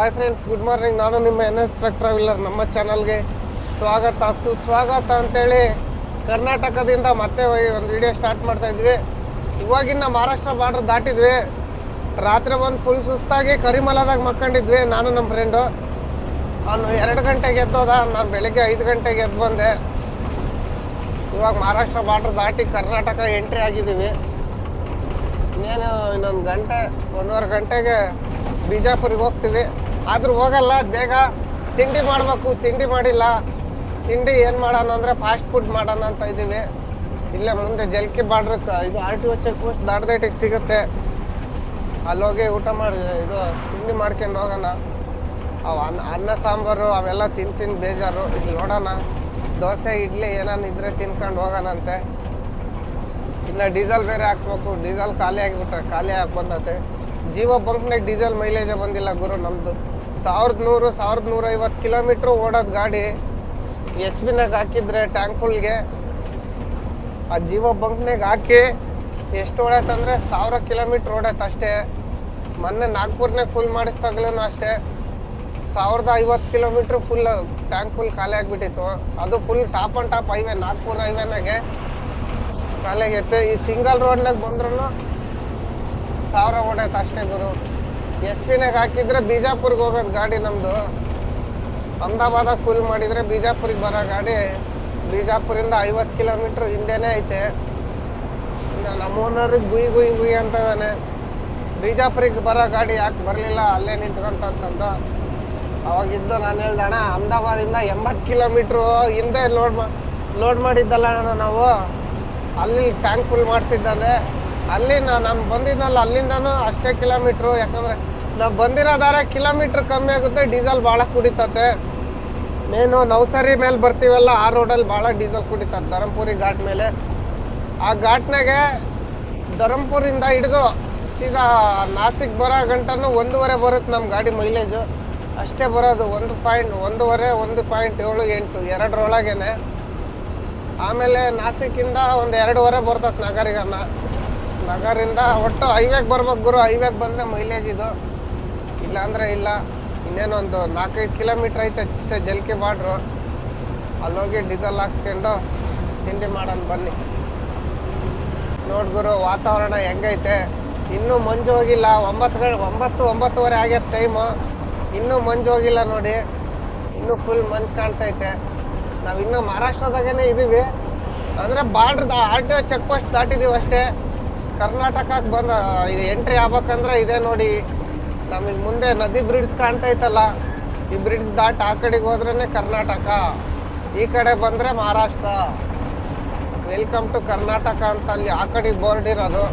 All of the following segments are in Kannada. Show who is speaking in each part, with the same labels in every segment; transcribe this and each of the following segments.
Speaker 1: ಹಾಯ್ ಫ್ರೆಂಡ್ಸ್ ಗುಡ್ ಮಾರ್ನಿಂಗ್ ನಾನು ನಿಮ್ಮ ಎನ್ ಎಸ್ ಟ್ರಕ್ ಟ್ರಾವೆಲರ್ ನಮ್ಮ ಚಾನಲ್ಗೆ ಸ್ವಾಗತ. ಸುಸ್ವಾಗತ ಅಂತೇಳಿ ಕರ್ನಾಟಕದಿಂದ ಮತ್ತೆ ಒಂದು ವಿಡಿಯೋ ಸ್ಟಾರ್ಟ್ ಮಾಡ್ತಾ ಇದ್ವಿ. ಇವಾಗಿನ ಮಹಾರಾಷ್ಟ್ರ ಬಾರ್ಡ್ರ್ ದಾಟಿದ್ವಿ. ರಾತ್ರಿ ಒಂದು ಫುಲ್ ಸುಸ್ತಾಗಿ ಕರಿಮಲದಾಗ ಮಕ್ಕೊಂಡಿದ್ವಿ, ನಾನು ನಮ್ಮ ಫ್ರೆಂಡು ಅವನು ಎರಡು ಗಂಟೆಗೆ ಎದ್ದೋದ ನಾನು ಬೆಳಗ್ಗೆ ಐದು ಗಂಟೆಗೆ ಎದ್ದು ಬಂದೆ. ಇವಾಗ ಮಹಾರಾಷ್ಟ್ರ ಬಾರ್ಡ್ರ್ ದಾಟಿ ಕರ್ನಾಟಕ ಎಂಟ್ರಿ ಆಗಿದ್ದೀವಿ. ಇನ್ನೇನು ಇನ್ನೊಂದು ಗಂಟೆ, ಒಂದೂವರೆ ಗಂಟೆಗೆ ಬಿಜಾಪುರಿಗೆ ಹೋಗ್ತೀವಿ. ಆದ್ರೂ ಹೋಗಲ್ಲ, ಬೇಗ ತಿಂಡಿ ಮಾಡಬೇಕು, ತಿಂಡಿ ಮಾಡಿಲ್ಲ. ತಿಂಡಿ ಏನು ಮಾಡೋಣ ಅಂದರೆ ಫಾಸ್ಟ್ ಫುಡ್ ಮಾಡೋಣ ಅಂತ ಇದ್ದೀವಿ. ಇಲ್ಲೇ ಮುಂದೆ ಜಲ್ಕಿ ಬಾರ್ಡ್ರ್ ಇದು R T O check post ದಾಟ್ದೇಟಿಗೆ ಸಿಗುತ್ತೆ. ಅಲ್ಲೋಗಿ ಊಟ ಮಾಡಿ, ಇದು ತಿಂಡಿ ಮಾಡ್ಕೊಂಡು ಹೋಗೋಣ. ಅವು ಅನ್ನ ಅನ್ನ ಸಾಂಬಾರು, ಅವೆಲ್ಲ ತಿಂದು ತಿಂದು ಬೇಜಾರು. ಇಲ್ಲಿ ನೋಡೋಣ. ದೋಸೆ, ಇಡ್ಲಿ ಏನಾನ ಇದ್ರೆ ತಿನ್ಕೊಂಡು ಹೋಗೋಣಂತೆ. ಇಲ್ಲ ಡೀಸೆಲ್ ಬೇರೆ ಹಾಕ್ಸ್ಬೇಕು. ಡೀಸೆಲ್ ಖಾಲಿ ಆಗಿಬಿಟ್ರೆ ಖಾಲಿ ಆಗಿ ಬಂದತೆ ಜೀವ ಬಂಕ್ನಾಗ ಡೀಸೆಲ್ ಮೈಲೇಜೇ ಬಂದಿಲ್ಲ ಗುರು ನಮ್ಮದು ಸಾವಿರದ ನೂರು, ಸಾವಿರದ ನೂರೈವತ್ತು ಕಿಲೋಮೀಟ್ರ್ ಓಡೋದು ಗಾಡಿ. ಎಚ್ ಬಿನಾಗ ಹಾಕಿದ್ರೆ ಟ್ಯಾಂಕ್ ಫುಲ್ಗೆ ಆ ಜೀವ ಬಂಕ್ನಾಗ ಹಾಕಿ ಎಷ್ಟು ಓಡತ್ತಂದರೆ ಸಾವಿರ ಕಿಲೋಮೀಟ್ರ್ ಓಡತ್ತೆ ಅಷ್ಟೇ. ಮೊನ್ನೆ ನಾಗ್ಪುರ್ನಾಗ ಫುಲ್ ಮಾಡಿಸ್ದಾಗ್ಲೂ ಅಷ್ಟೇ. ಸಾವಿರದ ಐವತ್ತು ಕಿಲೋಮೀಟ್ರ್ ಫುಲ್ ಟ್ಯಾಂಕ್ ಫುಲ್ ಖಾಲಿ ಆಗಿಬಿಟ್ಟಿತ್ತು. ಅದು full top and top highway Nagpur ಹೈವೇನಾಗೆ ಕಾಲೇಗೈತೆ ಈ ಸಿಂಗಲ್ ರೋಡ್ನಾಗ ಬಂದ್ರೂ ಸಾವಿರ ಓಡೈತೆ ಅಷ್ಟೇ ಗುರು. ಎಚ್ ಪಿನಾಗ ಹಾಕಿದ್ರೆ ಬಿಜಾಪುರ್ಗೆ ಹೋಗೋದು ಗಾಡಿ ನಮ್ಮದು ಅಹಮದಾಬಾದಾಗ ಫುಲ್ ಮಾಡಿದರೆ ಬಿಜಾಪುರಿಗೆ ಬರೋ ಗಾಡಿ ಬಿಜಾಪುರಿಂದ ಐವತ್ತು ಕಿಲೋಮೀಟ್ರ್ ಹಿಂದೆನೇ ಐತೆ. ನಮ್ಮ ಓನರಿಗೆ ಗುಯ್ ಗುಯ್ ಗುಯ್ ಅಂತದಾನೆ ಬಿಜಾಪುರಿಗೆ ಬರೋ ಗಾಡಿ ಯಾಕೆ ಬರಲಿಲ್ಲ, ಅಲ್ಲೇ ನಿಂತ್ಕೊಂತಂತಂದು ಅವಾಗಿದ್ದು ನಾನು ಹೇಳ್ದಣ ಅಹಮದಾಬಾದಿಂದ ಎಂಬತ್ತು ಕಿಲೋಮೀಟ್ರು ಹಿಂದೆ ಲೋಡ್ ಮಾ ಲೋಡ್ ಮಾಡಿದ್ದಲ್ಲ ಅಣ್ಣ ನಾವು. ಅಲ್ಲಿ ಟ್ಯಾಂಕ್ ಫುಲ್ ಮಾಡಿಸಿದ್ದಂದೆ ಅಲ್ಲಿ ನಾನು ಬಂದಿದ್ದಲ್ಲ ಅಲ್ಲಿಂದನೂ ಅಷ್ಟೇ ಕಿಲೋಮೀಟ್ರು ಯಾಕಂದರೆ ನಾವು ಬಂದಿರೋದಾರೆ ಕಿಲೋಮೀಟ್ರ್ ಕಮ್ಮಿ ಆಗುತ್ತೆ, ಡೀಸೆಲ್ ಭಾಳ ಕುಡಿತತೆ. ಮೇನು ನೌಸರಿ ಮೇಲೆ ಬರ್ತೀವಲ್ಲ, ಆ ರೋಡಲ್ಲಿ ಭಾಳ ಡೀಸೆಲ್ ಕುಡಿತದೆ ಧರಂಪುರಿ ಘಾಟ್ ಮೇಲೆ. ಆ ಘಾಟ್ನಾಗೆ ಧರಂಪುರಿಂದ ಹಿಡಿದು ಸೀದಾ ನಾಸಿಕ್ ಬರೋ ಗಂಟನೂ ಒಂದೂವರೆ ಬರುತ್ತೆ ನಮ್ಮ ಗಾಡಿ ಮೈಲೇಜು. ಅಷ್ಟೇ ಬರೋದು, ಒಂದು ಪಾಯಿಂಟ್, ಒಂದೂವರೆ, ಒಂದು ಪಾಯಿಂಟ್ ಏಳು ಎಂಟು, ಎರಡರೊಳಗೇನೆ. ಆಮೇಲೆ ನಾಸಿಕಿಂದ ಒಂದು ಎರಡೂವರೆ ಬರ್ತದೆ ನಗರಿಗನ್ನ. ನಗರಿಂದ ಒಟ್ಟು ಹೈವೇಗೆ ಬರ್ಬೇಕು ಗುರು, ಹೈವೇಗೆ ಬಂದರೆ ಮೈಲೇಜ್ ಇದು. ಇಲ್ಲಾಂದರೆ ಇಲ್ಲ. ಇನ್ನೇನೊಂದು ನಾಲ್ಕೈದು ಕಿಲೋಮೀಟ್ರ್ ಐತೆ ಅಷ್ಟೇ ಜಲ್ಕಿ ಬಾಡ್ರು. ಅಲ್ಲೋಗಿ ಡೀಸೆಲ್ ಹಾಕ್ಸ್ಕೊಂಡು ತಿಂಡಿ ಮಾಡೋಣ ಬನ್ನಿ. ನೋಡ್ಗುರು ವಾತಾವರಣ ಹೆಂಗೈತೆ? ಇನ್ನೂ ಮಂಜು ಹೋಗಿಲ್ಲ. ಒಂಬತ್ತು ಗಂಟೆ, ಒಂಬತ್ತು, ಒಂಬತ್ತುವರೆ ಆಗ್ಯದ ಟೈಮು ಇನ್ನೂ ಮಂಜು ಹೋಗಿಲ್ಲ ನೋಡಿ. ಇನ್ನೂ ಫುಲ್ ಮಂಜು ಕಾಣ್ತೈತೆ. ನಾವು ಇನ್ನೂ ಮಹಾರಾಷ್ಟ್ರದಾಗೇ ಇದ್ದೀವಿ ಅಂದರೆ border R T O check post ದಾಟಿದ್ದೀವಿ ಅಷ್ಟೇ. ಕರ್ನಾಟಕಕ್ಕೆ ಬಂದ, ಇದು ಎಂಟ್ರಿ ಆಗ್ಬೇಕಂದ್ರೆ ಇದೆ ನೋಡಿ. ನಮಗೆ ಮುಂದೆ ನದಿ ಬ್ರಿಡ್ಜ್ ಕಾಣ್ತೈತಲ್ಲ ಈ ಬ್ರಿಡ್ಜ್ ದಾಟ್ ಆ ಕಡೆಗೆ ಹೋದ್ರೇ ಕರ್ನಾಟಕ. ಈ ಕಡೆ ಬಂದರೆ ಮಹಾರಾಷ್ಟ್ರ. ವೆಲ್ಕಮ್ ಟು ಕರ್ನಾಟಕ ಅಂತ ಅಲ್ಲಿ ಆ ಕಡೆಗೆ ಬೋರ್ಡ್ ಇರೋದು.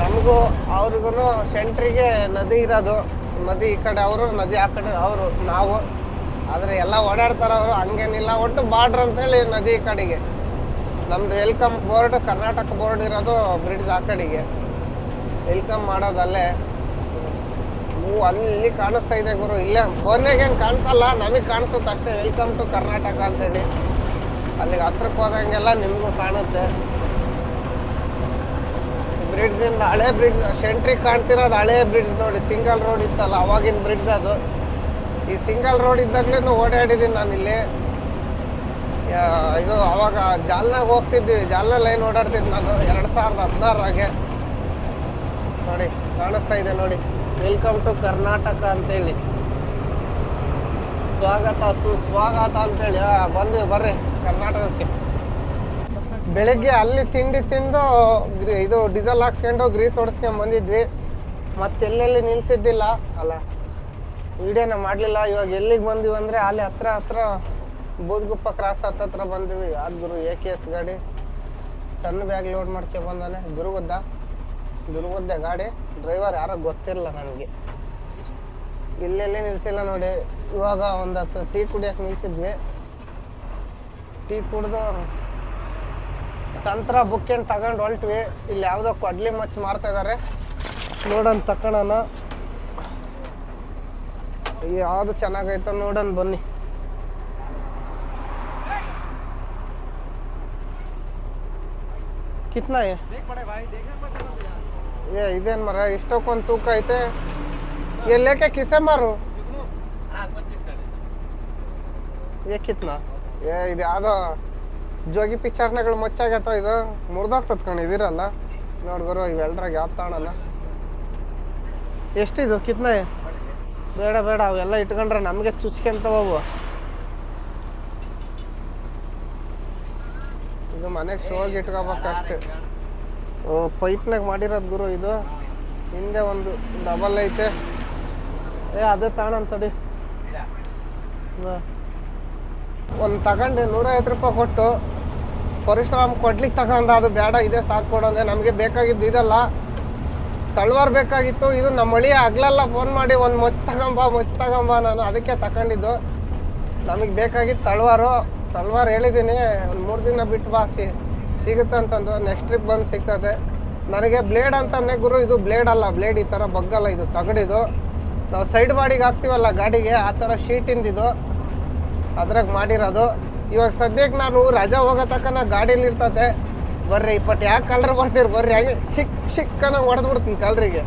Speaker 1: ನಮಗೂ ಅವ್ರಿಗೂ ಸೆಂಟ್ರಿಗೆ ನದಿ ಇರೋದು. ನದಿ ಈ ಕಡೆ ಅವರು, ನದಿ ಆ ಕಡೆ ಅವರು, ನಾವು. ಆದರೆ ಎಲ್ಲ ಓಡಾಡ್ತಾರೆ ಅವರು, ಹಂಗೇನಿಲ್ಲ. ಒಟ್ಟು ಬಾರ್ಡ್ರ್ ಅಂತೇಳಿ ನದಿ ಈ ಕಡೆಗೆ. ನಮ್ದು ವೆಲ್ಕಮ್ ಬೋರ್ಡ್ ಕರ್ನಾಟಕ ಬೋರ್ಡ್ ಇರೋದು ಬ್ರಿಡ್ಜ್ ಆ ಕಡೆಗೆ. ವೆಲ್ಕಮ್ ಮಾಡೋದಲ್ಲೇ. ನೀವು ಅಲ್ಲಿ ಕಾಣಿಸ್ತಾ ಇದೆ ಗುರು, ಇಲ್ಲೇ. ಫೋನ್ಯಾಗೇನು ಕಾಣಿಸಲ್ಲ, ನಮಗೆ ಕಾಣಿಸುತ್ತೆ ಅಷ್ಟೇ. ವೆಲ್ಕಮ್ ಟು ಕರ್ನಾಟಕ ಅಂತೇಳಿ. ಅಲ್ಲಿಗೆ ಹತ್ರಕ್ಕೆ ಹೋದಂಗೆಲ್ಲ ನಿಮಗೂ ಕಾಣುತ್ತೆ. ಬ್ರಿಡ್ಜಿಂದ ಹಳೆ ಬ್ರಿಡ್ಜ್ ಸೆಂಟ್ರಿ ಕಾಣ್ತಿರೋದು ಹಳೆ ಬ್ರಿಡ್ಜ್ ನೋಡಿ ಸಿಂಗಲ್ ರೋಡ್ ಇತ್ತಲ್ಲ, ಅವಾಗಿನ ಬ್ರಿಡ್ಜ್ ಅದು. ಈ ಸಿಂಗಲ್ ರೋಡ್ ಇದ್ದಾಗಲೇ ಓಡಾಡಿದ್ದೀನಿ ನಾನು ಇಲ್ಲಿ ಇದು ಅವಾಗ ಜಾಲ್ನಾಗ ಹೋಗ್ತಿದ್ವಿ. ಜಾಲ್ನ ಲೈನ್ ಓಡಾಡ್ತಿದ್ದೆ ನಾನು ಎರಡು ಸಾವಿರದ ಹದಿನಾರಾಗೆ. ನೋಡಿ, ಕಾಣಿಸ್ತಾ ಇದೆ ನೋಡಿ. ವೆಲ್ಕಮ್ ಟು ಕರ್ನಾಟಕ ಅಂತೇಳಿ. ಸ್ವಾಗತ, ಸುಸ್ವಾಗತ ಅಂತೇಳಿ. ಬಂದು ಬರ್ರಿ ಕರ್ನಾಟಕಕ್ಕೆ. ಬೆಳಿಗ್ಗೆ ಅಲ್ಲಿ ತಿಂಡಿ ತಿಂದು ಇದು ಡೀಸೆಲ್ ಹಾಕ್ಸ್ಕೊಂಡು ಗ್ರೀಸ್ ಹೊಡ್ಸ್ಕೊಂಡ್ ಬಂದಿದ್ವಿ. ಮತ್ತೆ ಎಲ್ಲೆಲ್ಲಿ ನಿಲ್ಸಿದ್ದಿಲ್ಲ, ಅಲ್ಲ, ವಿಡಿಯೋನ ಮಾಡಲಿಲ್ಲ. ಇವಾಗ ಎಲ್ಲಿಗೆ ಬಂದಿವಿ ಅಂದರೆ, ಅಲ್ಲಿ ಹತ್ರ ಹತ್ರ ಬೂದ್ಗುಪ್ಪ ಕ್ರಾಸ್ ಹತ್ತತ್ರ ಬಂದಿವಿ. ಯಾವ್ದು ಎ ಕೆ ಎಸ್ ಗಾಡಿ. ಟನ್ ಬ್ಯಾಗ್ ಲೋಡ್ ಮಾಡ್ಕೊಂಡ್ ಬಂದಾನೆ, ದುರ್ಗದ್ದ. ದುರ್ಗದ್ದೆ ಗಾಡಿ. ಡ್ರೈವರ್ ಯಾರೋ ಗೊತ್ತಿರಲ್ಲ ನನಗೆ. ಇಲ್ಲೆಲ್ಲೇ ನಿಲ್ಸಿಲ್ಲ ನೋಡಿ. ಇವಾಗ ಒಂದು ಹತ್ರ ಟೀ ಕುಡಿಯೋಕೆ ನಿಲ್ಸಿದ್ವಿ. ಟೀ ಕುಡಿದು ಸಂತ್ರ ಬುಕ್ಕೇನು ತಗೊಂಡು ಹೊಲ್ಟ್ವಿ. ಇಲ್ಲಿ ಯಾವುದೋ ಕೊಡ್ಲಿ ಮಚ್ಚ ಮಾಡ್ತಾ ಇದ್ದಾರೆ ನೋಡೋಣ ತಕೊಳ್ಳೋಣ. ಯಾವುದು ಚೆನ್ನಾಗೈತ ನೋಡೋಣ ಬನ್ನಿ. ಕಿತ್ನಾ ಏ, ಇದೇನು ಮರ? ಇಷ್ಟಕ್ಕೊಂದು ತೂಕ ಐತೆ. ಎಲ್ಲಕ್ಕೆ ಕಿಸೆ ಮಾರು. ಏಕಿತ್ನ ಏ, ಇದು ಯಾವುದೋ ಜೋಗಿ ಪಿಚ್ಚರ್ನಗಳು ಮಚ್ಚಾಗತ್ತೋ ಇದು? ಮುರಿದೋಗ್ತದ ಕಣ, ಇದಿರಲ್ಲ. ನೋಡಿ ಗುರು ಇವೆಲ್ಲರಾಗ ಯಾವ್ದು ತಾಣಲ್ಲ ಎಷ್ಟಿದು ಕಿತ್ನ ಬೇಡ ಬೇಡ, ಅವೆಲ್ಲ ಇಟ್ಕೊಂಡ್ರೆ ನಮಗೆ ಚುಚ್ಕೊಂತವು ಇದು ಮನೆಗೆ ಶೋಗಿ ಇಟ್ಕೋಬೇಕಷ್ಟೇ ಪೈಪ್ನಾಗ ಮಾಡಿರೋದು ಗುರು ಇದು. ಹಿಂದೆ ಒಂದು ಡಬಲ್ ಐತೆ. ಏ, ಅದೇ ತಡಿ. ಒಂದು ತಗೊಂಡು ನೂರೈವತ್ತು ರೂಪಾಯಿ ಕೊಟ್ಟು ಪರಿಶ್ರಮ ಕೊಡ್ಲಿಕ್ಕೆ ತಗೊಂಡ ಅದು ಬೇಡ, ಇದೆ ಸಾಕು ಕೊಡೋದೆ ನಮಗೆ ಬೇಕಾಗಿದ್ದು ಇದಲ್ಲ. ತಳವಾರ್ ಬೇಕಾಗಿತ್ತು. ಇದು ನಮ್ಮ ಮಳಿ ಆಗ್ಲೆಲ್ಲ ಫೋನ್ ಮಾಡಿ ಒಂದು ಮೊಚ್ಚ ತಗೊಂಬ ಮೊಚ್ಚ ತಗೊಂಬ ನಾನು ಅದಕ್ಕೆ ತಗೊಂಡಿದ್ದು. ನಮಗೆ ಬೇಕಾಗಿದ್ದು ತಳ್ವಾರು. ತಳ್ವಾರು ಹೇಳಿದ್ದೀನಿ ಒಂದು ಮೂರು ದಿನ ಬಿಟ್ಟು ಬಾ, ಸಿ. ಸಿಗುತ್ತೆ ಅಂತಂದು ನೆಕ್ಸ್ಟ್ ಟ್ರಿಪ್ ಬಂದು ಸಿಗ್ತದೆ. ನನಗೆ ಬ್ಲೇಡ್ ಅಂತಂದೆ ಗುರು, ಇದು ಬ್ಲೇಡ್ ಅಲ್ಲ ಬ್ಲೇಡ್ ಈ ಥರ ಬಗ್ಗಲ್ಲ ಇದು, ತಗಡಿದು. ನಾವು ಸೈಡ್ ಬಾಡಿಗೆ ಹಾಕ್ತೀವಲ್ಲ ಗಾಡಿಗೆ, ಆ ಥರ ಶೀಟಿಂದಿದು ಅದ್ರಾಗ ಮಾಡಿರೋದು. ಇವಾಗ ಸದ್ಯಕ್ಕೆ ನಾನು ರಜಾ ಹೋಗೋ ತಕನ ಗಾಡೀಲಿ ಇರ್ತದೆ ಬರ್ರಿ ಇಪ್ಪಟ್ ಯಾಕೆ ಕಳ್ರು ಬರ್ತೀರಿ, ಬರ್ರಿ, ಹಾಗೆ ಶಿಕ್, ಶಿಕ್ಕನ ಹೊಡೆದು ಬಿಡ್ತೀನಿ ಕಳ್ರಿಗೆ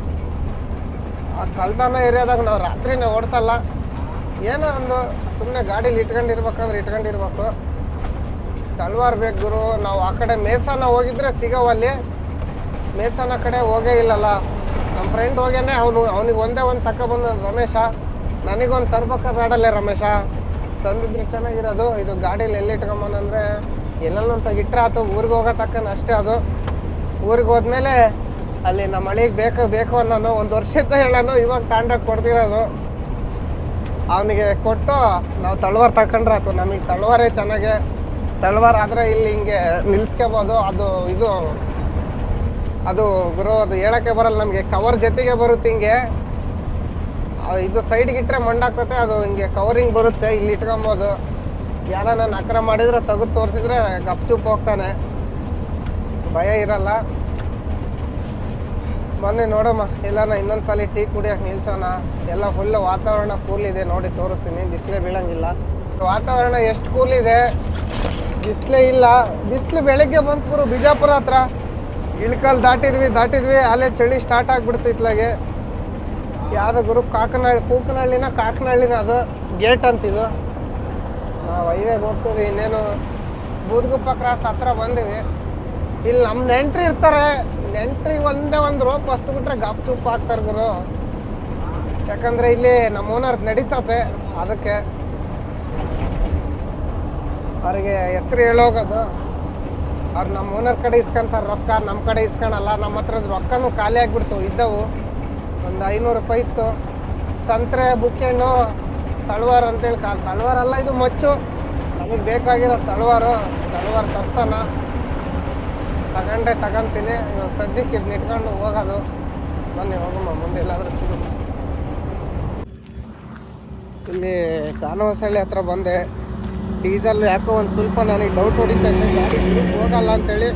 Speaker 1: ಆ ಕಳ್ತನ ಏರಿಯಾದಾಗ ನಾವು ರಾತ್ರಿನೇ ಓಡಿಸಲ್ಲ. ಏನೋ ಒಂದು ಸುಮ್ಮನೆ ಗಾಡೀಲಿ ಇಟ್ಕೊಂಡಿರ್ಬೇಕಂದ್ರೆ ಇಟ್ಕೊಂಡಿರ್ಬೇಕು. ತಲ್ವಾರ್ ಬೇಕು ಗುರು, ನಾವು ಆ ಕಡೆ ಮೇಸನ ಹೋಗಿದ್ರೆ ಸಿಗವಲ್ಲಿ ಮೇಸಾನ ಕಡೆ ಹೋಗೇ ಇಲ್ಲಲ್ಲ. ನಮ್ಮ ಫ್ರೆಂಡ್ ಹೋಗ್ಯಾನೆ, ಅವನು, ಅವನಿಗೆ ಒಂದೇ ಒಂದು ತಗೊಬಂದ ರಮೇಶ. ನನಗೊಂದು ತರ್ಬೇಕ ಬೇಡಲ್ಲೇ ರಮೇಶ. ತಂದಿದ್ರೆ ಚೆನ್ನಾಗಿರೋದು. ಇದು ಗಾಡೀಲಿ ಎಲ್ಲಿ ಇಟ್ಕೊಂಬಂದ್ರೆ ಎಲ್ಲೆಲ್ಲೂ ಅಂತ ಇಟ್ಟರೆ ಆತು, ಊರಿಗೆ ಹೋಗೋ ತಕ್ಕನ ಅಷ್ಟೇ ಅದು. ಊರಿಗೆ ಹೋದ್ಮೇಲೆ ಅಲ್ಲಿ ನಮ್ಮ ಮಳಿಗೆ ಬೇಕು ಬೇಕು ಅನ್ನೋನು ಒಂದು ವರ್ಷದ ಹೇಳೋನು ಇವಾಗ ತಾಂಡಕ್ಕೆ ಕೊಡ್ತಿರೋದು. ಅವನಿಗೆ ಕೊಟ್ಟು ನಾವು ತಳವಾರ ತಗೊಂಡ್ರೆ ಆತು. ನಮಗೆ ತಳವಾರೇ ಚೆನ್ನಾಗೆ. ತಳವಾರ ಆದರೆ ಇಲ್ಲಿ ಹಿಂಗೆ ನಿಲ್ಸ್ಕೋಬೋದು. ಅದು ಇದು, ಅದು ಗುರು, ಅದು ಹೇಳೋಕ್ಕೆ ಬರಲ್ಲ ನಮಗೆ. ಕವರ್ ಜೊತೆಗೆ ಬರುತ್ತೆ ಹಿಂಗೆ. ಇದು ಸೈಡ್ಗೆ ಇಟ್ಟರೆ ಅದು ಹಿಂಗೆ ಕವರಿಂಗ್ ಬರುತ್ತೆ, ಇಲ್ಲಿ ಇಟ್ಕೊಬೋದು. ಯಾರನ್ನ ನಕ್ರ ಮಾಡಿದ್ರೆ ತೆಗೆದು ತೋರಿಸಿದ್ರೆ ಗಪ್ಚುಪ್ ಹೋಗ್ತಾನೆ. ಭಯ ಇರಲ್ಲ. ಬನ್ನಿ ನೋಡಮ್ಮ ಇಲ್ಲನ ಇನ್ನೊಂದು ಸಲ ಟೀ ಕುಡಿಯೋಕೆ ನಿಲ್ಸೋಣ. ಎಲ್ಲ ಫುಲ್ಲು ವಾತಾವರಣ ಕೂಲ್ ಇದೆ, ನೋಡಿ ತೋರಿಸ್ತೀನಿ, ಬಿಸಿಲೇ ಬೀಳಂಗಿಲ್ಲ. ವಾತಾವರಣ ಎಷ್ಟು ಕೂಲ್ ಇದೆ. ಬಿಸಿಲೇ ಇಲ್ಲ. ಬಿಸಿಲು ಬೆಳಗ್ಗೆ ಬಂತು ಗುರು ಬಿಜಾಪುರ ಹತ್ರ. ಇಳ್ಕಲ್ ದಾಟಿದ್ವಿ ದಾಟಿದ್ವಿ. ಅಲ್ಲೇ ಚಳಿ ಸ್ಟಾರ್ಟ್ ಆಗ್ಬಿಡ್ತು ಇತ್ಲಾಗೆ ಯಾವುದೋ ಗುರು, ಕಾಕನಹಳ್ಳಿ, ಕೂಕನಹಳ್ಳಿನ ಕಾಕನಹಳ್ಳಿನ ಅದು ಗೇಟ್ ಅಂತಿದು ನಾವು ಹೈವೇಗೆ ಹೋಗ್ತೀವಿ ಇನ್ನೇನು ಬೂದ್ಗುಪ್ಪ ಕ್ರಾಸ್ ಹತ್ರ ಬಂದಿವಿ. ಇಲ್ಲಿ ನಮ್ಮ ನೆಂಟ್ರಿ ಇರ್ತಾರೆ. ನೆಂಟ್ರಿಗೆ ಒಂದೇ ಒಂದು ರೋಪ್ ಹಸ್ತು ಬಿಟ್ರೆ ಗಪ್ ಚುಪ್ ಹಾಕ್ತಾರೆ ಗುರು. ಯಾಕಂದ್ರೆ ಇಲ್ಲಿ ನಮ್ಮ ಓನರ್ ನಡೀತತೆ ಅದಕ್ಕೆ. ಅವ್ರಿಗೆ ಹೆಸ್ರು ಹೇಳೋಗೋದು. ಅವ್ರು ನಮ್ಮ ಓನರ್ ಕಡೆ ಇಸ್ಕೊಂತಾರೆ ರೊಕ್ಕ ನಮ್ಮ ಕಡೆ ಇಸ್ಕೊಳಲ್ಲ ನಮ್ಮ ಹತ್ರದ ರೊಕ್ಕನೂ ಖಾಲಿ ಆಗಿಬಿಡ್ತು, ಇದ್ದವು. ಒಂದು ಐನೂರು ರೂಪಾಯಿ ಇತ್ತು. ಸಂತ್ರೆ, ಬುಕ್ಕೆಣ್ಣು, ತಳವಾರ ಅಂತೇಳಿ ಕಾಲ್ ತಳವಾರಲ್ಲ ಇದು ಮಚ್ಚು. ನಮಗೆ ಬೇಕಾಗಿರೋ ತಳವಾರು, ತಳವಾರ ತರ್ಸೋಣ ತಗೊಂಡೆ, ತಗೊಂತೀನಿ. ಇವಾಗ ಸದ್ಯಕ್ಕೆ ಇದನ್ನ ಇಟ್ಕೊಂಡು ಹೋಗೋದು. ಬನ್ನಿ, ಹೋಗಮ್ಮ, ಮುಂದೆ ಎಲ್ಲಾದರೂ ಸಿಗುತ್ತೆ. ಇಲ್ಲಿ ಕಾನವಸಳ್ಳಿ ಹತ್ರ ಬಂದೆ. ಡೀಸೆಲ್ ಯಾಕೋ ಒಂದು ಸ್ವಲ್ಪ ನನಗೆ ಡೌಟ್ ಹೊಡಿತಾ ಇದ್ದೆ ಗಾಡಿ ಗ್ರೂಪ್ ಹೋಗಲ್ಲ ಅಂತೇಳಿ.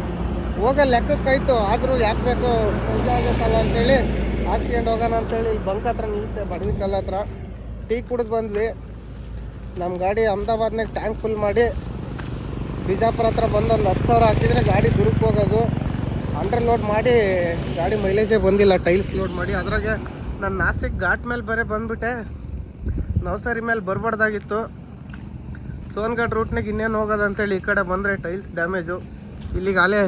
Speaker 1: ಹೋಗೋ ಲೆಕ್ಕಕ್ಕಾಯ್ತು ಆದರೂ ಯಾಕೆ ಬೇಕು ಕೆಲಸ ಆಗತ್ತಲ್ಲ ಅಂತೇಳಿ. ಆಕ್ಸಿಡೆಂಟ್ ಹೋಗೋಣ ಅಂತೇಳಿ ಇಲ್ಲಿ ಬಂಕ್ ಹತ್ರ ನಿಲ್ಲಿಸ್ದೆ ಕಲ್ಲ ಹತ್ರ. ಟೀ ಕುಡಿದು ಬಂದ್ವಿ. ನಮ್ಮ ಗಾಡಿ ಅಹಮದಾಬಾದ್ನಾಗ ಟ್ಯಾಂಕ್ ಫುಲ್ ಮಾಡಿ. ಬಿಜಾಪುರ ಹತ್ರ ಬಂದು ಒಂದು ಹತ್ತು ಸಾವಿರ ಹಾಕಿದರೆ ಗಾಡಿ ದುರುಕ್ ಹೋಗೋದು. ಅಂಡರ್ ಲೋಡ್ ಮಾಡಿ, ಗಾಡಿ ಮೈಲೇಜೇ ಬಂದಿಲ್ಲ. ಟೈಲ್ಸ್ ಲೋಡ್ ಮಾಡಿ. ಅದ್ರಾಗೆ ನಾನು ನಾಸಿಕ್ ಘಾಟ್ ಮೇಲೆ ಬರೀ ಬಂದ್ಬಿಟ್ಟೆ. ನವಸಾರಿ ಮೇಲೆ ಬರಬಾರ್ದಾಗಿತ್ತು. ಸೋನ್ಗಢ್ ರೂಟ್ನಾಗ ಇನ್ನೇನು ಹೋಗೋದು ಅಂತೇಳಿ ಈ ಕಡೆ ಬಂದರೆ ಟೈಲ್ಸ್ ಡ್ಯಾಮೇಜು ಇಲ್ಲಿಗೆ ಅಲ್ಲೇ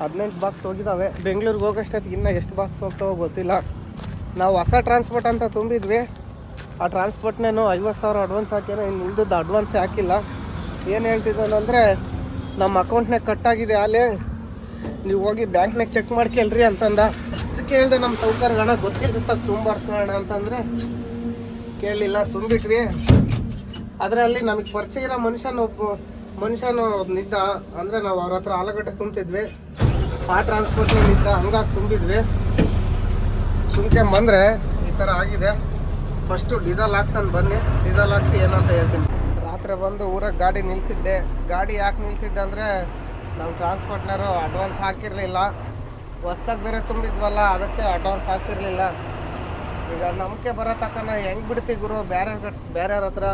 Speaker 1: ಹದಿನೆಂಟು ಬಾಕ್ಸ್ ಹೋಗಿದ್ದಾವೆ ಬೆಂಗಳೂರಿಗೆ ಹೋಗೋಷ್ಟೊತ್ತಿಗೆ ಇನ್ನೂ ಎಷ್ಟು ಬಾಕ್ಸ್ ಹೋಗ್ತಾವೋ ಗೊತ್ತಿಲ್ಲ. ನಾವು ಹೊಸ ಟ್ರಾನ್ಸ್ಪೋರ್ಟ್ ಅಂತ ತುಂಬಿದ್ವಿ. ಆ ಟ್ರಾನ್ಸ್ಪೋರ್ಟ್ನೇನು ಐವತ್ತು ಸಾವಿರ ಅಡ್ವಾನ್ಸ್ ಹಾಕ್ಯಾರ ಇನ್ನು ಉಳಿದದ್ದು ಅಡ್ವಾನ್ಸ್ ಹಾಕಿಲ್ಲ. ಏನು ಹೇಳ್ತಿದ್ದಾನೆ ಅಂದರೆ ನಮ್ಮ ಅಕೌಂಟ್ನಾಗ ಕಟ್ಟಾಗಿದೆ ಅಲ್ಲೇ. ನೀವು ಹೋಗಿ ಬ್ಯಾಂಕ್ನಾಗ ಚೆಕ್ ಮಾಡ್ಕೇಳ್ರಿ ಅಂತಂದ. ಕೇಳಿದೆ ನಮ್ಮ ಸೌಕರ್ಯಗಳನ್ನ ಗೊತ್ತಿಲ್ಲ ತುಂಬ ತುಂಬಾಡ್ಸೋಣ ಅಂತಂದರೆ ಕೇಳಲಿಲ್ಲ ತುಂಬಿಟ್ವಿ. ಅದರಲ್ಲಿ ನಮಗೆ ಪರಿಚಯ ಇರೋ ಮನುಷ್ಯನ ಒಬ್ಬ ಮನುಷ್ಯನ ನಿದ್ದ, ಅಂದರೆ ನಾವು ಅವ್ರ ಹತ್ರ ಆಲೂಗಡ್ಡೆ ತುಂಬ್ತಿದ್ವಿ. ಆ ಟ್ರಾನ್ಸ್ಪೋರ್ಟ್ನಲ್ಲಿ ನಿದ್ದ, ಹಂಗಾಗಿ ತುಂಬಿದ್ವಿ. ತುಂಬ್ಕೊಂಬಂದ್ರೆ ಈ ಥರ ಆಗಿದೆ. ಫಸ್ಟು ಡೀಸೆಲ್ ಹಾಕ್ಸನ್ ಬನ್ನಿ. ಡೀಸೆಲ್ ಹಾಕ್ಸಿ ಏನು ಅಂತ ಹೇಳ್ತೀನಿ. ರಾತ್ರಿ ಬಂದು ಊರಾಗ ಗಾಡಿ ನಿಲ್ಲಿಸಿದ್ದೆ ಗಾಡಿ ಯಾಕೆ ನಿಲ್ಲಿಸಿದ್ದೆ ಅಂದರೆ ನಮ್ಮ ಟ್ರಾನ್ಸ್ಪೋರ್ಟ್ನರು ಅಡ್ವಾನ್ಸ್ ಹಾಕಿರಲಿಲ್ಲ. ಹೊಸ್ದಾಗಿ ಬೇರೆ ತುಂಬಿದ್ವಲ್ಲ, ಅದಕ್ಕೆ ಅಡ್ವಾನ್ಸ್ ಹಾಕಿರಲಿಲ್ಲ. ಈಗ ನಂಬಿಕೆ ಬರೋ ತನಕ ಹೆಂಗೆ ಬಿಡ್ತಿ ಗುರು? ಬೇರೆ ಬೇರೆಯವ್ರ ಹತ್ರ.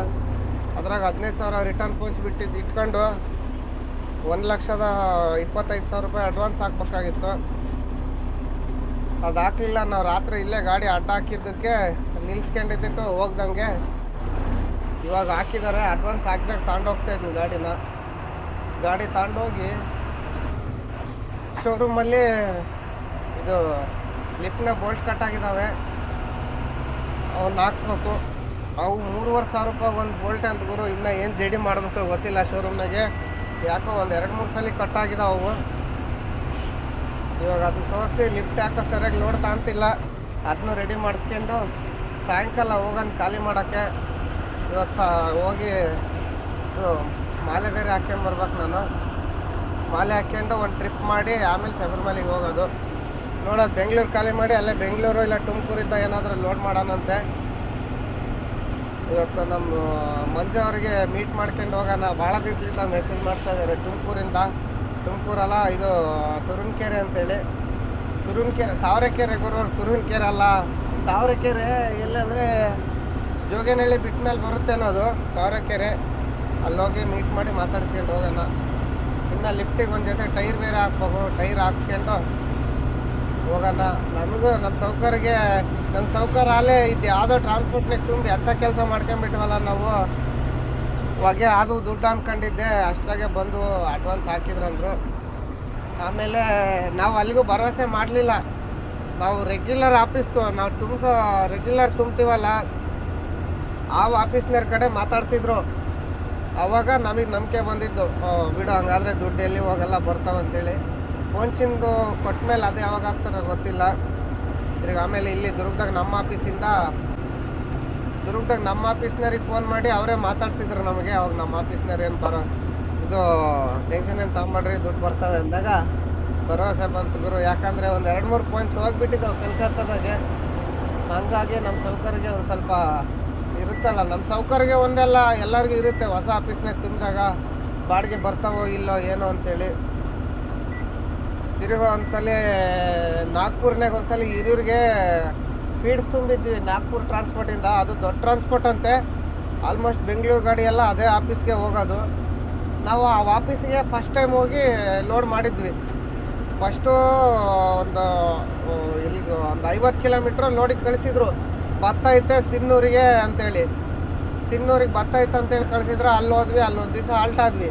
Speaker 1: ಅದ್ರಾಗ ಹದಿನೈದು ಸಾವಿರ ರಿಟರ್ನ್ ಪೋಂಚ್ ಬಿಟ್ಟಿದ್ದು ಇಟ್ಕೊಂಡು ಒಂದು ಲಕ್ಷದ ಇಪ್ಪತ್ತೈದು ಸಾವಿರ ರೂಪಾಯಿ ಅಡ್ವಾನ್ಸ್ ಹಾಕ್ಬೇಕಾಗಿತ್ತು. ಅದು ಹಾಕಲಿಲ್ಲ, ನಾವು ರಾತ್ರಿ ಇಲ್ಲೇ ಗಾಡಿ ಅಡ್ಡ ಹಾಕಿದ್ದಕ್ಕೆ ನಿಲ್ಸ್ಕೊಂಡಿದ್ದಕ್ಕೆ ಹೋಗ್ದಂಗೆ ಇವಾಗ ಹಾಕಿದ್ದಾರೆ ಅಡ್ವಾನ್ಸ್ ಹಾಕಿದಾಗ ತಗೊಂಡೋಗ್ತಾ ಇದ್ವಿ ಗಾಡಿನ. ಗಾಡಿ ತಗೊಂಡೋಗಿ ಶೋರೂಮಲ್ಲಿ ಇದು ಲಿಫ್ಟ್ನ ಬೋಲ್ಟ್ ಕಟ್ ಆಗಿದ್ದಾವೆ ಅವನ್ನ ಹಾಕ್ಸ್ಬೇಕು. ಅವು ಮೂರುವರೆ ಸಾವಿರ ರೂಪಾಯಿ ಒಂದು ಬೋಲ್ಟ್ ಅಂತ ಗುರು, ಇನ್ನೂ ಏನು ಜಡಿ ಮಾಡಬೇಕು ಗೊತ್ತಿಲ್ಲ ಶೋರೂಮ್ನಾಗೆ. ಯಾಕೋ ಒಂದು ಎರಡು ಮೂರು ಸಲ ಕಟ್ ಆಗಿದಾವೆ ಅವು. ಇವಾಗ ಅದನ್ನ ತೋರಿಸಿ, ಲಿಫ್ಟ್ ಯಾಕೋ ಸರಿಯಾಗಿ ಲೋಡ್ ಅಂತಿಲ್ಲ ಅದನ್ನು ರೆಡಿ ಮಾಡಿಸ್ಕೊಂಡು ಸಾಯಂಕಾಲ ಹೋಗೋಣ ಖಾಲಿ ಮಾಡೋಕ್ಕೆ ಇವತ್ತು ಹೋಗಿ ಇದು ಮಾಲೆ ಬೇರೆ ಹಾಕ್ಕೊಂಬರ್ಬೇಕು ನಾನು. ಮಾಲೆ ಹಾಕ್ಕೊಂಡು ಒಂದು ಟ್ರಿಪ್ ಮಾಡಿ ಆಮೇಲೆ ಶಬರಿಮಲೆಗೆ ಹೋಗೋದು. ನೋಡೋದು ಬೆಂಗಳೂರು ಖಾಲಿ ಮಾಡಿ, ಅಲ್ಲೇ ಬೆಂಗಳೂರು ಇಲ್ಲ ತುಮಕೂರಿಂದ ಏನಾದರೂ ಲೋಡ್ ಮಾಡೋಣಂತೆ. ಇವತ್ತು ನಮ್ಮ ಮಂಜು ಅವರಿಗೆ ಮೀಟ್ ಮಾಡ್ಕೊಂಡು ಹೋಗೋಣ. ಭಾಳ ದಿವಸದಿಂದ ಮೆಸೇಜ್ ಮಾಡ್ತಾ ಇದ್ದಾರೆ. ತುಮಕೂರಿಂದ. ತುಮಕೂರಲ್ಲ, ಇದು, ತುರುನ್ಕೆರೆ ಅಂತೇಳಿ. ತುರುನ್ಕೆರೆ, ತಾವರೆಕೆರೆ ಗುರು ತುರುನ್ಕೆರೆ ಅಲ್ಲ. ತಾವರೆಕೆರೆ ಎಲ್ಲಂದರೆ ಜೋಗೇನಹಳ್ಳಿ ಬಿಟ್ಟ ಮೇಲೆ ಬರುತ್ತೆ ಅನ್ನೋದು, ತಾವರೆಕೆರೆ. ಅಲ್ಲೋಗಿ ಮೀಟ್ ಮಾಡಿ ಮಾತಾಡ್ಸ್ಕೊಂಡು ಹೋಗೋಣ. ಇನ್ನು ಲಿಫ್ಟಿಗೆ ಒಂದು ಜೊತೆ ಟೈರ್ ಬೇರೆ ಹಾಕ್ಬೇಕು. ಟೈರ್ ಹಾಕ್ಸ್ಕೊಂಡು ಹೋಗೋಣ ನಮಗೂ ನಮ್ಮ ಸೌಕರ್ಗೆ ನಮ್ಮ ಸೌಕರ್ ಅಲ್ಲೇ ಇದು ಯಾವುದೋ ಟ್ರಾನ್ಸ್ಪೋರ್ಟ್ನಾಗ ತುಂಬಿ ಎಂಥ ಕೆಲಸ ಮಾಡ್ಕೊಂಬಿಟ್ವಲ್ಲ ನಾವು. ಹೊಗೆ ಅದು ದುಡ್ಡು ಅಂದ್ಕೊಂಡಿದ್ದೆ ಅಷ್ಟಾಗೆ ಬಂದು ಅಡ್ವಾನ್ಸ್ ಹಾಕಿದ್ರಂದ್ರು. ಆಮೇಲೆ ನಾವು ಅಲ್ಲಿಗೂ ಭರವಸೆ ಮಾಡಲಿಲ್ಲ. ನಾವು ರೆಗ್ಯುಲರ್ ಆಫೀಸ್ತು ನಾವು ತುಂಬಿಸೋ ರೆಗ್ಯುಲರ್ ತುಂಬ್ತೀವಲ್ಲ. ಆ ಆಫೀಸ್ನವ್ರ ಕಡೆ ಮಾತಾಡಿಸಿದ್ರು. ಅವಾಗ ನಮಗೆ ನಂಬಿಕೆ ಬಂದಿದ್ದು ಬಿಡು, ಹಂಗಾದ್ರೆ ದುಡ್ಡು ಎಲ್ಲಿ ಹೋಗಲ್ಲ, ಬರ್ತಾವಂತೇಳಿ. ಫೋನ್ಸಿಂದು ಕೊಟ್ಟ ಮೇಲೆ ಅದು ಯಾವಾಗ ಆಗ್ತಾರೋ ಗೊತ್ತಿಲ್ಲ. ಈಗ ಆಮೇಲೆ ಇಲ್ಲಿ ದುರ್ಗದಾಗ ನಮ್ಮ ಆಫೀಸಿಂದ ದುರ್ಗದಾಗ ನಮ್ಮ ಆಫೀಸ್ನವ್ರಿಗೆ ಫೋನ್ ಮಾಡಿ ಅವರೇ ಮಾತಾಡ್ಸಿದ್ರು ನಮಗೆ. ಅವಾಗ ನಮ್ಮ ಆಫೀಸ್ನವ್ರು ಏನು ಬರೋ ಇದು ಟೆನ್ಷನ್ ಏನು ತಗೊಂಬೇಡ್ರಿ ದುಡ್ಡು ಬರ್ತವೆ ಅಂದಾಗ ಭರವಸೆ ಬಂತು ಗುರು. ಯಾಕಂದರೆ ಒಂದು ಎರಡು ಮೂರು ಪಾಯಿಂಟ್ ಹೋಗಿಬಿಟ್ಟಿದ್ದಾವೆ ಕಲ್ಕತ್ತಾದಾಗೆ. ಹಂಗಾಗಿ ನಮ್ಮ ಸೌಕರ್ಯಗೆ ಒಂದು ಸ್ವಲ್ಪ ಇರುತ್ತಲ್ಲ ನಮ್ಮ ಸೌಕರ್ಯಗೆ ಒಂದೆಲ್ಲ ಎಲ್ಲರಿಗೂ ಇರುತ್ತೆ. ಹೊಸ ಆಫೀಸ್ನಾಗ ತುಂಬಿದಾಗ ಬಾಡಿಗೆ ಬರ್ತಾವೋ ಇಲ್ಲೋ ಏನೋ ಅಂತೇಳಿ. ತಿರುಗಿ ಒಂದ್ಸಲಿ ನಾಗ್ಪುರ್ನಾಗ ಒಂದ್ಸಲ ಹಿರಿಯೂರಿಗೆ ಫೀಡ್ಸ್ ತುಂಬಿದ್ವಿ. ನಾಗ್ಪುರ್ ಟ್ರಾನ್ಸ್ಪೋರ್ಟಿಂದ ಅದು ದೊಡ್ಡ ಟ್ರಾನ್ಸ್ಪೋರ್ಟ್ ಅಂತೆ. ಆಲ್ಮೋಸ್ಟ್ ಬೆಂಗಳೂರು ಗಾಡಿ ಎಲ್ಲ ಅದೇ ಆಫೀಸ್ಗೆ ಹೋಗೋದು. ನಾವು ಆ ಆಫೀಸಿಗೆ ಫಸ್ಟ್ ಟೈಮ್ ಹೋಗಿ ಲೋಡ್ ಮಾಡಿದ್ವಿ. ಫಸ್ಟು ಒಂದು ಇಲ್ಲಿ ಒಂದು ಐವತ್ತು ಕಿಲೋಮೀಟ್ರ್ ಲೋಡಿಗೆ ಕಳಿಸಿದ್ರು. ಭತ್ತ ಐತೆ ಸಿನ್ನೂರಿಗೆ ಅಂತೇಳಿ. ಸಿನ್ನೂರಿಗೆ ಭತ್ತ ಐತೆ ಅಂತೇಳಿ ಕಳಿಸಿದ್ರು ಅಲ್ಲಿ ಹೋದ್ವಿ ಅಲ್ಲೊಂದು ದಿವಸ ಆಲ್ಟ್ ಆದ್ವಿ.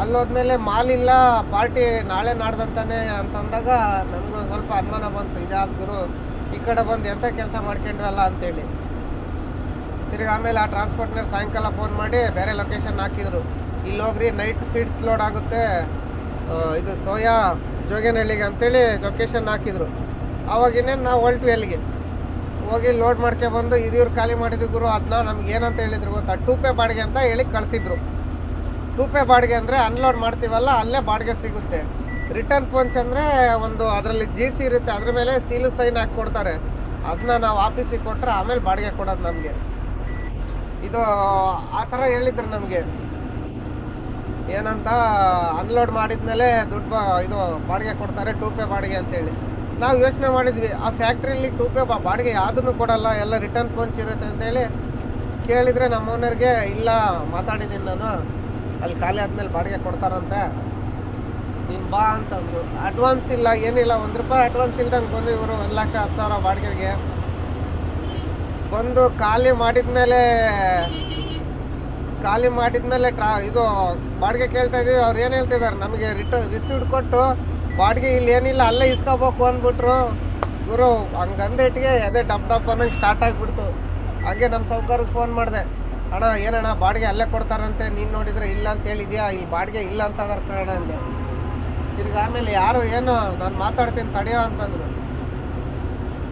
Speaker 1: ಅಲ್ಲಿ ಹೋದ್ಮೇಲೆ ಮಾಲ್ ಇಲ್ಲ ಪಾರ್ಟಿ ನಾಳೆ ನಾಡ್ದಂತಾನೆ ಅಂತಂದಾಗ ನಮಗೊಂದು ಸ್ವಲ್ಪ ಅನುಮಾನ ಬಂತು, ಇದಾದ ಗುರು, ಈ ಕಡೆ ಬಂದು ಎಂಥ ಕೆಲಸ ಮಾಡ್ಕೊಂಡ್ವಲ್ಲ ಅಂತೇಳಿ. ತಿರ್ಗಿ ಆಮೇಲೆ ಆ ಟ್ರಾನ್ಸ್ಪೋರ್ಟ್ನವ್ರು ಸಾಯಂಕಾಲ ಫೋನ್ ಮಾಡಿ ಬೇರೆ ಲೊಕೇಶನ್ ಹಾಕಿದ್ರು. ಇಲ್ಲಿ ಹೋಗ್ರಿ ನೈಟ್ ಫೀಡ್ಸ್ ಲೋಡ್ ಆಗುತ್ತೆ ಇದು ಸೋಯಾ ಜೋಗೇನಹಳ್ಳಿಗೆ ಅಂತೇಳಿ ಲೊಕೇಶನ್ ಹಾಕಿದ್ರು. ಅವಾಗಿನ್ನೇನು ನಾವು ಹೊಲ್ಟ್ವಿ ಅಲ್ಲಿಗೆ. ಹೋಗಿ ಲೋಡ್ ಮಾಡ್ಕೊಬಂದು ಇದಿವ್ರು ಖಾಲಿ ಮಾಡಿದ್ರು ಗುರು ಅದನ್ನ ನಮ್ಗೆ ಏನಂತ ಹೇಳಿದ್ರು ಗೊತ್ತಾ? ಟೂಪೆ ಬಾಡಿಗೆ ಅಂತ ಹೇಳಿ ಕಳಿಸಿದ್ರು. ಟೂಪೆ ಬಾಡಿಗೆ ಅಂದರೆ ಅನ್ಲೋಡ್ ಮಾಡ್ತೀವಲ್ಲ, ಅಲ್ಲೇ ಬಾಡಿಗೆ ಸಿಗುತ್ತೆ. ರಿಟರ್ನ್ ಪಂಚ್ ಅಂದರೆ ಒಂದು ಅದರಲ್ಲಿ ಜಿ ಸಿ ಇರುತ್ತೆ, ಅದ್ರ ಮೇಲೆ ಸೀಲು ಸೈನ್ ಹಾಕಿ ಕೊಡ್ತಾರೆ. ಅದನ್ನ ನಾವು ಆಫೀಸಿಗೆ ಕೊಟ್ಟರೆ ಆಮೇಲೆ ಬಾಡಿಗೆ ಕೊಡೋದು ನಮಗೆ. ಇದು ಆ ಥರ ಹೇಳಿದ್ರು ನಮಗೆ. ಏನಂತ ಅನ್ಲೋಡ್ ಮಾಡಿದ್ಮೇಲೆ ದುಡ್ಡು ಬ- ಇದು ಬಾಡಿಗೆ ಕೊಡ್ತಾರೆ ಟೂಪೆ ಬಾಡಿಗೆ ಅಂತೇಳಿ. ನಾವು ಯೋಚನೆ ಮಾಡಿದ್ವಿ, ಆ ಫ್ಯಾಕ್ಟ್ರಿಲಿ ಟೂಪೆ ಬಾಡಿಗೆ ಯಾವುದನ್ನು ಕೊಡಲ್ಲ, ಎಲ್ಲ ರಿಟರ್ನ್ ಪಂಚ್ ಇರುತ್ತೆ ಅಂತೇಳಿ. ಕೇಳಿದರೆ ನಮ್ಮ ಓನರ್ಗೆ ಇಲ್ಲ ಮಾತಾಡಿದ್ದೀನಿ ನಾನು. ಅಲ್ಲಿ ಖಾಲಿ ಆದ್ಮೇಲೆ ಬಾಡಿಗೆ ಕೊಡ್ತಾರಂತೆ. ನೀನು ಬಾ ಅಂತಂದ್ರು ಅಡ್ವಾನ್ಸ್ ಇಲ್ಲ, ಏನಿಲ್ಲ, ಒಂದು ರೂಪಾಯಿ ಅಡ್ವಾನ್ಸ್ ಇಲ್ದಂಗೆ ಬಂದು ಇವರು ಒಂದು ಲಕ್ಷ, ಹತ್ತು ಸಾವಿರ ಬಾಡಿಗೆಗೆ. ಬಂದು ಖಾಲಿ ಮಾಡಿದ್ಮೇಲೆ ಖಾಲಿ ಮಾಡಿದ್ಮೇಲೆ ಟ್ರಾ, ಇದು ಬಾಡಿಗೆ ಕೇಳ್ತಾ ಇದೀವಿ, ಅವ್ರು ಏನು ಹೇಳ್ತಿದ್ದಾರೆ ನಮಗೆ ರಿಟರ್ನ್ ರಿಸೀವ್ಡ್ ಕೊಟ್ಟು ಬಾಡಿಗೆ ಇಲ್ಲಿ ಏನಿಲ್ಲ, ಅಲ್ಲೇ ಇಸ್ಕೋಬೇಕು ಅಂದ್ಬಿಟ್ರು. ಗುರು ಹಂಗಂದಿಟ್ಟಿಗೆ ಅದೇ ಡಬ್ ಡಪ್ ಅನ್ನೋಂಗೆ ಸ್ಟಾರ್ಟ್ ಆಗಿಬಿಡ್ತು. ಹಾಗೆ ನಮ್ಮ ಸೌಕರ್ಯಕ್ಕೆ ಫೋನ್ ಮಾಡಿದೆ. ಅಣ್ಣ, ಏನಣ್ಣ, ಬಾಡಿಗೆ ಅಲ್ಲೇ ಕೊಡ್ತಾರಂತೆ, ನೀನು ನೋಡಿದರೆ ಇಲ್ಲ ಅಂತ ಹೇಳಿದ್ಯಾ? ಇಲ್ಲಿ ಬಾಡಿಗೆ ಇಲ್ಲ ಅಂತ ಅದರ ಕಣ ಅಂದೆ. ತಿರ್ಗಿ ಆಮೇಲೆ ಯಾರು ಏನು, ನಾನು ಮಾತಾಡ್ತೀನಿ ತಡೆಯೋ ಅಂತಂದರು.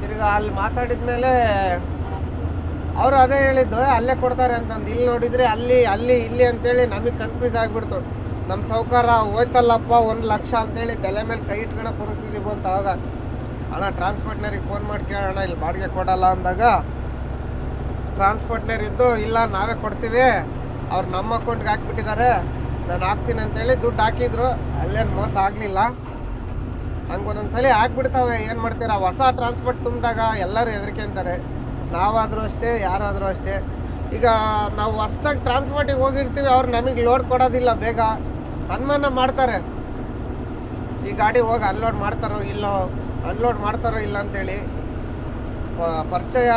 Speaker 1: ತಿರ್ಗಿ ಅಲ್ಲಿ ಮಾತಾಡಿದ್ಮೇಲೆ ಅವರು ಅದೇ ಹೇಳಿದ್ದು ಅಲ್ಲೇ ಕೊಡ್ತಾರೆ ಅಂತಂದು. ಇಲ್ಲಿ ನೋಡಿದರೆ ಅಲ್ಲಿ ಅಲ್ಲಿ, ಇಲ್ಲಿ ಅಂತೇಳಿ ನಮಗೆ ಕನ್ಫ್ಯೂಸ್ ಆಗಿಬಿಡ್ತು. ನಮ್ಮ ಸೌಕಾರ ಹೋಯ್ತಲ್ಲಪ್ಪ, ಒಂದು ಲಕ್ಷ ಅಂತೇಳಿ ತಲೆ ಮೇಲೆ ಕೈ ಇಟ್ಕೊಂಡು ಪರಿಸ್ಥಿತಿ ಬಂತು ಅವಾಗ. ಅಣ್ಣ ಟ್ರಾನ್ಸ್ಪೋರ್ಟ್ನರಿಗೆ ಫೋನ್ ಮಾಡಿ ಕೇಳೋಣ, ಇಲ್ಲಿ ಬಾಡಿಗೆ ಕೊಡಲ್ಲ ಅಂದಾಗ ಟ್ರಾನ್ಸ್ಪೋರ್ಟ್ನರ್ ಇದ್ದು, ಇಲ್ಲ, ನಾವೇ ಕೊಡ್ತೀವಿ. ಅವ್ರು ನಮ್ಮ ಅಕೌಂಟ್ಗೆ ಹಾಕ್ಬಿಟ್ಟಿದ್ದಾರೆ. ನಾನು ಹಾಕ್ತೀನಿ ಅಂತೇಳಿ ದುಡ್ಡು ಹಾಕಿದ್ರು. ಅಲ್ಲೇನು ಮೋಸ ಆಗಲಿಲ್ಲ. ಹಂಗೆ ಒಂದೊಂದ್ಸಲಿ ಹಾಕ್ಬಿಡ್ತಾವೆ ಏನು ಮಾಡ್ತೀರಾ? ಹೊಸ ಟ್ರಾನ್ಸ್ಪೋರ್ಟ್ ತುಂಬಿದಾಗ ಎಲ್ಲರೂ ಹೆದರಿಕೆ ಅಂತಾರೆ. ನಾವಾದರೂ ಅಷ್ಟೇ, ಯಾರಾದರೂ ಅಷ್ಟೇ. ಈಗ ನಾವು ಹೊಸ್ದಾಗಿ ಟ್ರಾನ್ಸ್ಪೋರ್ಟಿಗೆ ಹೋಗಿರ್ತೀವಿ, ಅವ್ರು ನಮಗೆ ಲೋಡ್ ಕೊಡೋದಿಲ್ಲ ಬೇಗ. ಅನುಮಾನ ಮಾಡ್ತಾರೆ. ಈ ಗಾಡಿ ಹೋಗಿ ಅನ್ಲೋಡ್ ಮಾಡ್ತಾರೋ ಇಲ್ಲೋ ಅನ್ಲೋಡ್ ಮಾಡ್ತಾರೋ ಇಲ್ಲ ಅಂತೇಳಿ. ಪರಿಚಯ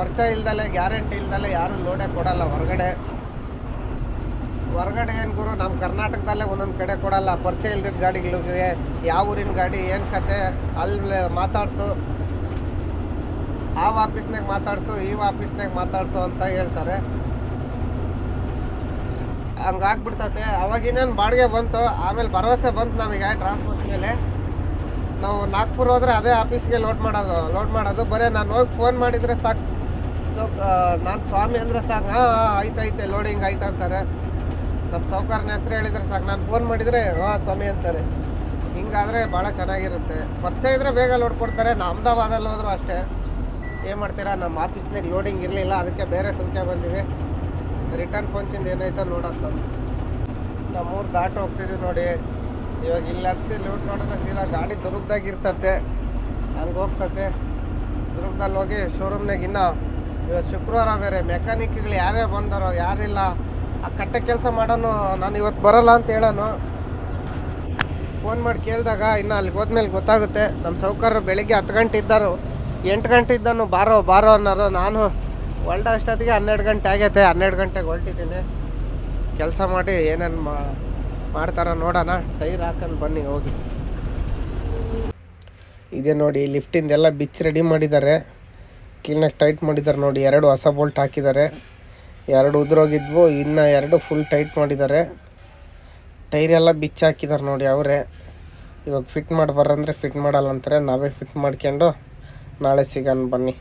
Speaker 1: ಪರಿಚಯ ಇಲ್ದಲೆ, ಗ್ಯಾರಂಟಿ ಇಲ್ದಲೆ ಯಾರು ಲೋಡೇ ಕೊಡಲ್ಲ ಹೊರಗಡೆ. ಹೊರಗಡೆ ಏನು ಗುರು ನಮ್ಮ ಕರ್ನಾಟಕದಲ್ಲೇ ಒಂದೊಂದು ಕಡೆ ಕೊಡಲ್ಲ. ಪರಿಚಯ ಇಲ್ದಿದ್ದ ಗಾಡಿಗಳಿಗೆ ಯಾವ ಊರಿನ ಗಾಡಿ, ಏನು ಕತೆ, ಅಲ್ಲಿ ಮಾತಾಡಿಸು. ಆ ಆಫೀಸ್ನಾಗ ಮಾತಾಡಿಸು, ಈ ಆಫೀಸ್ನಾಗ ಮಾತಾಡಿಸು ಅಂತ ಹೇಳ್ತಾರೆ. ಹಂಗಾಗ್ಬಿಡ್ತತೆ. ಅವಾಗಿನೇನು ಬಾಡಿಗೆ ಬಂತು, ಆಮೇಲೆ ಭರವಸೆ ಬಂತು ನಮಗೆ ಟ್ರಾನ್ಸ್ಪೋರ್ಟ್ ಮೇಲೆ. ನಾವು ನಾಗ್ಪುರ್ ಹೋದ್ರೆ ಅದೇ ಆಫೀಸ್ಗೆ ಲೋಡ್ ಮಾಡೋದು ಲೋಡ್ ಮಾಡೋದು. ಬರೀ ನಾನು ಹೋಗಿ ಫೋನ್ ಮಾಡಿದರೆ ಸಾಕು. ಸೊ ನಾನು ಸ್ವಾಮಿ ಅಂದರೆ ಸಾಕು. ಹಾಂ ಆಯ್ತೈತೆ ಲೋಡಿಂಗ್ ಆಯ್ತು ಅಂತಾರೆ. ನಮ್ಮ ಸಾವುಕಾರನ ಹೆಸರು ಹೇಳಿದ್ರೆ ಸಾಕು. ನಾನು ಫೋನ್ ಮಾಡಿದರೆ ಹಾಂ ಸ್ವಾಮಿ ಅಂತಾರೆ. ಹಿಂಗಾದರೆ ಭಾಳ ಚೆನ್ನಾಗಿರುತ್ತೆ. ಪರಿಚಯ ಇದ್ರೆ ಬೇಗ ಲೋಡ್ ಕೊಡ್ತಾರೆ. ನಾ ಅಹಮದಾಬಾದಲ್ಲಿ ಹೋದರೂ ಅಷ್ಟೇ. ಏನು ಮಾಡ್ತೀರಾ? ನಮ್ಮ ಆಫೀಸ್ನಾಗ ಲೋಡಿಂಗ್ ಇರಲಿಲ್ಲ. ಅದಕ್ಕೆ ಬೇರೆ ಸಂಖ್ಯೆ ಬಂದಿವಿ. ರಿಟರ್ನ್ ಪಂಚಿಂದ ಏನಾಯ್ತೋ ನೋಡೋದು ನಮ್ಮೂರು ದಾಟ ಹೋಗ್ತಿದ್ವಿ ನೋಡಿ. ಇವಾಗ ಇಲ್ಲಿ ಹತ್ತಿ ಲೂಟ್ ನೋಡಿದ್ರೆ ಸೀದಾ ಗಾಡಿ ದುರ್ಗದಾಗ ಇರ್ತತೆ. ಹಂಗೆ ಹೋಗ್ತತೆ. ದುರ್ಗದಲ್ಲಿ ಹೋಗಿ ಶೋರೂಮ್ನಾಗ ಇನ್ನ ಇವತ್ತು ಶುಕ್ರವಾರ ಬೇರೆ ಮೆಕ್ಯಾನಿಕ್ಗಳು ಯಾರೇ ಬಂದಾರೋ, ಯಾರಿಲ್ಲ, ಆ ಕಟ್ಟೆ ಕೆಲಸ ಮಾಡೋನು ನಾನು ಇವತ್ತು ಬರಲ್ಲ ಅಂತ ಹೇಳೋನು. ಫೋನ್ ಮಾಡಿ ಕೇಳಿದಾಗ ಇನ್ನು ಅಲ್ಲಿಗೆ ಹೋದ್ಮೇಲೆ ಗೊತ್ತಾಗುತ್ತೆ. ನಮ್ಮ ಸೌಕರ್ಯರು ಬೆಳಿಗ್ಗೆ ಹತ್ತು ಗಂಟೆ ಇದ್ದರು. ಎಂಟು ಗಂಟೆ ಇದ್ದಾನು, ಬಾರೋ ಬಾರೋ ಅನ್ನೋರು. ನಾನು ಹೊಲ್ಡ ಅಷ್ಟೊತ್ತಿಗೆ ಹನ್ನೆರಡು ಗಂಟೆ ಆಗೈತೆ. ಹನ್ನೆರಡು ಗಂಟೆಗೆ ಹೊಲ್ಟಿದ್ದೀನಿ. ಕೆಲಸ ಮಾಡಿ ಏನೇನು ಮಾ ಮಾಡ್ತಾರ ನೋಡೋಣ. ಟೈರ್ ಹಾಕೊಂಡು ಬನ್ನಿ, ಹೋಗಿ. ಇದೆ ನೋಡಿ, ಲಿಫ್ಟಿಂದೆಲ್ಲ ಬಿಚ್ಚಿ ರೆಡಿ ಮಾಡಿದ್ದಾರೆ. ಕ್ಲೀನಾಗಿ ಟೈಟ್ ಮಾಡಿದ್ದಾರೆ ನೋಡಿ, ಎರಡು ಹೊಸ ಬೋಲ್ಟ್ ಹಾಕಿದ್ದಾರೆ. ಎರಡು ಉದುರೋಗಿದ್ವು, ಇನ್ನು ಎರಡು ಫುಲ್ ಟೈಟ್ ಮಾಡಿದ್ದಾರೆ. ಟೈರ್ ಎಲ್ಲ ಬಿಚ್ಚಿ ಹಾಕಿದ್ದಾರೆ ನೋಡಿ ಅವರೇ. ಇವಾಗ ಫಿಟ್ ಮಾಡಿ ಬರ್ರಂದ್ರೆ ಫಿಟ್ ಮಾಡಲ್ಲ ಅಂತಾರೆ, ನಾವೇ ಫಿಟ್ ಮಾಡ್ಕೊಂಡು ನಾಳೆ ಸಿಗೋಣ ಬನ್ನಿ.